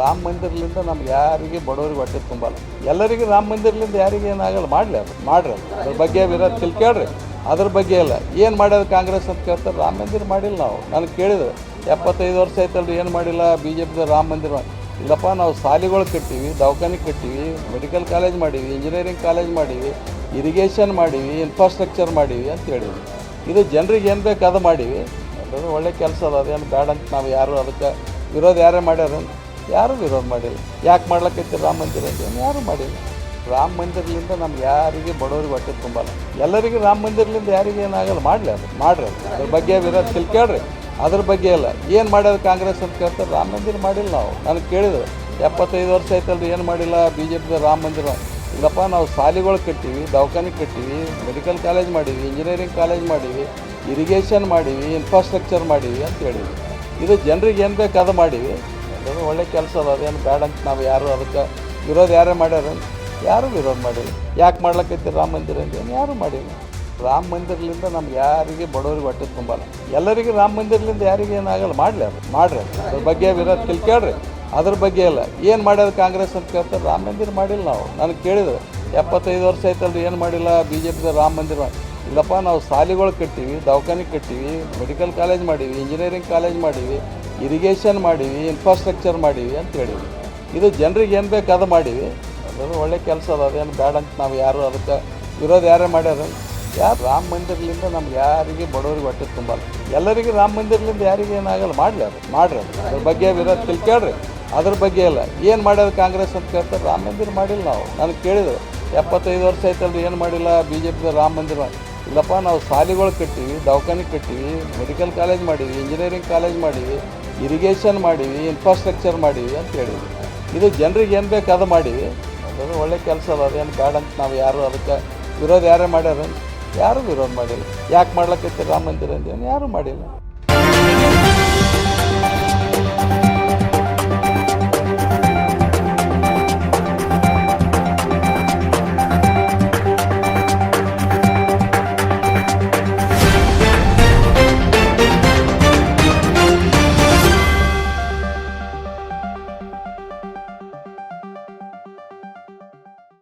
ರಾಮ ಮಂದಿರಲಿಂದ ನಮ್ಗೆ ಯಾರಿಗೆ ಬಡವರಿಗೆ ಹೊಟ್ಟೆ ತುಂಬಲ್ಲ. ಎಲ್ಲರಿಗೂ ರಾಮ ಮಂದಿರಲಿಂದ ಯಾರಿಗೆ ಏನಾಗಲ್ಲ, ಮಾಡಲಿ ಅದು, ಮಾಡ್ರಿ ಅದು. ಅದ್ರ ಬಗ್ಗೆ ವಿರೋಧ ತಿಳ್ಕೇಳ್ರಿ ಅದ್ರ ಬಗ್ಗೆ ಇಲ್ಲ. ಏನು ಮಾಡ್ಯಾರ ಕಾಂಗ್ರೆಸ್ ಅಂತ ಕೇಳ್ತಾರೆ, ರಾಮ ಮಂದಿರ ಮಾಡಿಲ್ಲ ನಾವು. ನನಗೆ ಕೇಳಿದ್ರು ಎಪ್ಪತ್ತೈದು ವರ್ಷ ಆಯ್ತಲ್ರಿ, ಏನು ಮಾಡಿಲ್ಲ ಬಿ ಜೆ ಪಿದ ರಾಮ ಮಂದಿರ ಇಲ್ಲಪ್ಪ, ನಾವು ಶಾಲೆಗಳು ಕಟ್ಟಿವಿ ದವಾಖಾನೆ ಕಟ್ಟಿವಿ, ಮೆಡಿಕಲ್ ಕಾಲೇಜ್ ಮಾಡೀವಿ ಇಂಜಿನಿಯರಿಂಗ್ ಕಾಲೇಜ್ ಮಾಡೀವಿ ಇರಿಗೇಷನ್ ಮಾಡೀವಿ ಇನ್ಫ್ರಾಸ್ಟ್ರಕ್ಚರ್ ಮಾಡೀವಿ ಅಂತ ಹೇಳಿದ್ವಿ. ಇದು ಜನರಿಗೆ ಏನು ಬೇಕು ಅದು ಮಾಡೀವಿ. ಒಳ್ಳೆ ಕೆಲಸ ಅದ, ಅದೇನು ಬೇಡ ಅಂತ ನಾವು ಯಾರು ಅದಕ್ಕೆ ವಿರೋಧ ಯಾರೇ ಮಾಡ್ಯಾರ. ಯಾರೂ ವಿರೋಧ ಮಾಡಿಲ್ಲ. ಯಾಕೆ ಮಾಡ್ಲಕ್ಕೈತಿ ರಾಮ ಮಂದಿರ ಅಂತ ಯಾರೂ ಮಾಡಿಲ್ಲ. ರಾಮ ಮಂದಿರಲಿಂದ ನಮ್ಗೆ ಯಾರಿಗೆ ಬಡವರಿಗೆ ಹೊಟ್ಟೆ ತುಂಬಲ್ಲ. ಎಲ್ಲರಿಗೂ ರಾಮ ಮಂದಿರಲಿಂದ ಯಾರಿಗೆ ಏನಾಗಲ್ಲ. ಮಾಡಲಿ ಅದು. ಮಾಡ್ರಿ ಅದು. ಅದ್ರ ಬಗ್ಗೆ ವಿರೋಧ ತಿಳ್ಕೇಳ್ರಿ ಅದ್ರ ಬಗ್ಗೆ ಇಲ್ಲ ಏನು ಮಾಡ್ಯಾರ ಕಾಂಗ್ರೆಸ್ ಅಂತ ಕೇಳ್ತಾರೆ ರಾಮ ಮಂದಿರ ಮಾಡಿಲ್ಲ ನಾವು. ನನಗೆ ಕೇಳಿದ್ರು ಎಪ್ಪತ್ತೈದು ವರ್ಷ ಆಯ್ತಲ್ರಿ ಏನು ಮಾಡಿಲ್ಲ ಬಿ ಜೆ ಪಿದ ರಾಮ ಮಂದಿರ. ಇಲ್ಲಪ್ಪ, ನಾವು ಶಾಲೆಗಳು ಕಟ್ಟಿವಿ ದವಾಖಾನೆ ಕಟ್ಟಿವಿ, ಮೆಡಿಕಲ್ ಕಾಲೇಜ್ ಮಾಡೀವಿ, ಇಂಜಿನಿಯರಿಂಗ್ ಕಾಲೇಜ್ ಮಾಡೀವಿ, ಇರಿಗೇಷನ್ ಮಾಡೀವಿ ಇನ್ಫ್ರಾಸ್ಟ್ರಕ್ಚರ್ ಮಾಡೀವಿ ಅಂತ ಹೇಳಿದ್ವಿ. ಇದು ಜನರಿಗೆ ಏನು ಬೇಕು ಅದು ಮಾಡೀವಿ. ಒಳ್ಳೆ ಕೆಲಸ ಅದ, ಅದೇನು ಬೇಡ ಅಂತ ನಾವು ಯಾರು ಅದಕ್ಕೆ ವಿರೋಧ ಯಾರೇ ಮಾಡ್ಯಾರ, ಯಾರು ವಿರೋಧ ಮಾಡಿಲ್ಲ. ಯಾಕೆ ಮಾಡ್ಲಕ್ಕೈತಿ ರಾಮ ಮಂದಿರ ಅಂತ ಏನು ಯಾರೂ ಮಾಡಿಲ್ಲ. ರಾಮ ಮಂದಿರಲಿಂದ ನಮ್ಗೆ ಯಾರಿಗೆ ಬಡವರಿಗೆ ಹೊಟ್ಟೆ ತುಂಬಲ್ಲ. ಎಲ್ಲರಿಗೂ ರಾಮ ಮಂದಿರಲಿಂದ ಯಾರಿಗೆ ಏನಾಗಲ್ಲ ಮಾಡಲಿ ಅದು ಮಾಡ್ರಿ ಅದು ಅದ್ರ ಬಗ್ಗೆ ವಿರೋಧ ತಿಳ್ಕೇಳ್ರಿ ಅದ್ರ ಬಗ್ಗೆ ಇಲ್ಲ ಏನು ಮಾಡ್ಯಾರ ಕಾಂಗ್ರೆಸ್ ಅಂತ ಕೇಳ್ತಾರೆ, ರಾಮ ಮಂದಿರ ಮಾಡಿಲ್ಲ ನಾವು. ನನಗೆ ಕೇಳಿದ್ರು ಎಪ್ಪತ್ತೈದು ವರ್ಷ ಆಯ್ತಲ್ರಿ ಏನು ಮಾಡಿಲ್ಲ ಬಿ ಜೆ ಪಿದ ರಾಮ ಮಂದಿರ ಇಲ್ಲಪ್ಪ, ನಾವು ಶಾಲೆಗಳು ಕಟ್ಟಿವಿ ದವಾಖಾನೆ ಕಟ್ಟಿವಿ, ಮೆಡಿಕಲ್ ಕಾಲೇಜ್ ಮಾಡೀವಿ, ಇಂಜಿನಿಯರಿಂಗ್ ಕಾಲೇಜ್ ಮಾಡೀವಿ ಇರಿಗೇಷನ್ ಮಾಡೀವಿ ಇನ್ಫ್ರಾಸ್ಟ್ರಕ್ಚರ್ ಮಾಡೀವಿ ಅಂತ ಹೇಳಿದ್ವಿ ಇದು ಜನರಿಗೆ ಏನು ಬೇಕು ಅದು ಮಾಡೀವಿ. ಅದು ಒಳ್ಳೆ ಕೆಲಸ ಅದ, ಅದೇನು ಬೇಡ ಅಂತ ನಾವು ಯಾರು ಅದಕ್ಕೆ ವಿರೋಧ ಯಾರೇ ಮಾಡ್ಯಾರ. ಯಾರು ರಾಮ ಮಂದಿರ್ಲಿಂದ ನಮ್ಗೆ ಯಾರಿಗೆ ಬಡವರಿಗೆ ಹೊಟ್ಟೆ ತುಂಬಲ್ಲ. ಎಲ್ಲರಿಗೂ ರಾಮ ಮಂದಿರ್ಲಿಂದ ಯಾರಿಗೆ ಏನಾಗಲ್ಲ, ಮಾಡಲಿ ಅದು, ಮಾಡ್ರಿ ಅದು. ಅದ್ರ ಬಗ್ಗೆ ವಿರೋಧ ತಿಳ್ಕೇಳ್ರಿ ಅದ್ರ ಬಗ್ಗೆ ಇಲ್ಲ ಏನು ಮಾಡ್ಯಾರ ಕಾಂಗ್ರೆಸ್ ಅಂತ ಕೇಳ್ತಾರೆ, ರಾಮ ಮಂದಿರ ಮಾಡಿಲ್ಲ ನಾವು. ನನಗೆ ಕೇಳಿದ್ರು ಎಪ್ಪತ್ತೈದು ವರ್ಷ ಆಯ್ತಲ್ರಿ ಏನು ಮಾಡಿಲ್ಲ ಬಿ ಜೆ ಪಿದ ರಾಮ ಮಂದಿರ. ಇಲ್ಲಪ್ಪ, ನಾವು ಶಾಲೆಗಳು ಕಟ್ಟಿವಿ ದವಾಖಾನೆ ಕಟ್ಟಿವಿ ಮೆಡಿಕಲ್ ಕಾಲೇಜ್ ಮಾಡೀವಿ ಇಂಜಿನಿಯರಿಂಗ್ ಕಾಲೇಜ್ ಮಾಡೀವಿ ಇರಿಗೇಷನ್ ಮಾಡೀವಿ ಇನ್ಫ್ರಾಸ್ಟ್ರಕ್ಚರ್ ಮಾಡೀವಿ ಅಂತ ಹೇಳಿದ್ವಿ. ಇದು ಜನರಿಗೆ ಏನು ಬೇಕು ಅದು ಮಾಡೀವಿ. ಅದು ಒಳ್ಳೆ ಕೆಲಸ ಅದ ಅದೇನು ಬೇಡ ಅಂತ ನಾವು ಯಾರು ಅದಕ್ಕೆ ವಿರೋಧ ಯಾರೇ ಮಾಡ್ಯಾರ? ಯಾರೂ ವಿರೋಧ ಮಾಡಿಲ್ಲ. ಯಾಕೆ ಮಾಡ್ಲಕ್ಕೈತಿ ರಾಮ ಮಂದಿರ ಅಂತ ಯಾರೂ ಮಾಡಿಲ್ಲ.